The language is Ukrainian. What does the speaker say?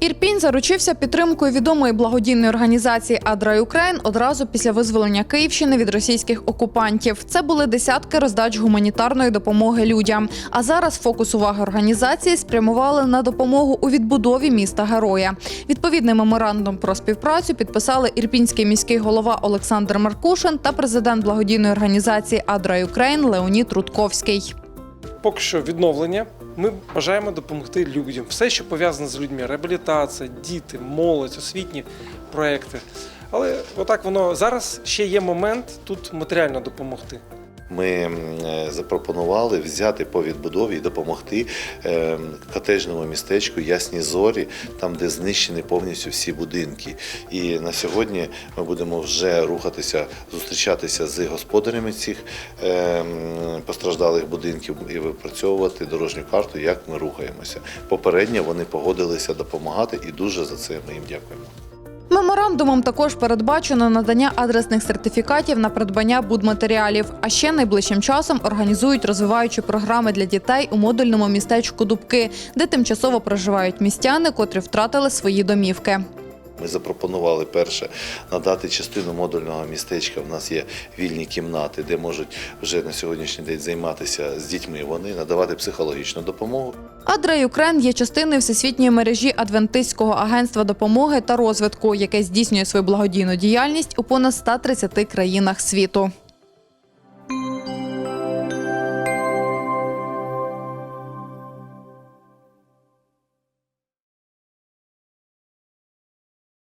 Ірпінь заручився підтримкою відомої благодійної організації Адра Україн одразу після визволення Київщини від російських окупантів. Це були десятки роздач гуманітарної допомоги людям. А зараз фокус уваги організації спрямували на допомогу у відбудові міста героя. Відповідний меморандум про співпрацю підписали ірпінський міський голова Олександр Маркушин та президент благодійної організації Адра Україн Леонід Рудковський. Поки що відновлення. Ми бажаємо допомогти людям. Все, що пов'язане з людьми: реабілітація, діти, молодь, освітні проекти. Але отак воно зараз ще є момент тут матеріально допомогти. Ми е, запропонували взяти по відбудові і допомогти е, котеджному містечку Ясні Зорі, там де знищені повністю всі будинки. І на сьогодні ми будемо вже рухатися, зустрічатися з господарями цих е, постраждалих будинків і випрацьовувати дорожню карту, як ми рухаємося. Попередньо вони погодилися допомагати, і дуже за це ми їм дякуємо. Меморандумом також передбачено надання адресних сертифікатів на придбання будматеріалів. А ще найближчим часом організують розвиваючі програми для дітей у модульному містечку Дубки, де тимчасово проживають містяни, котрі втратили свої домівки. Ми запропонували перше надати частину модульного містечка. У нас є вільні кімнати, де можуть вже на сьогоднішній день займатися з дітьми. Вони надавати психологічну допомогу. Адра Юкрен є частиною всесвітньої мережі Адвентистського агентства допомоги та розвитку, яке здійснює свою благодійну діяльність у понад 130 країнах світу.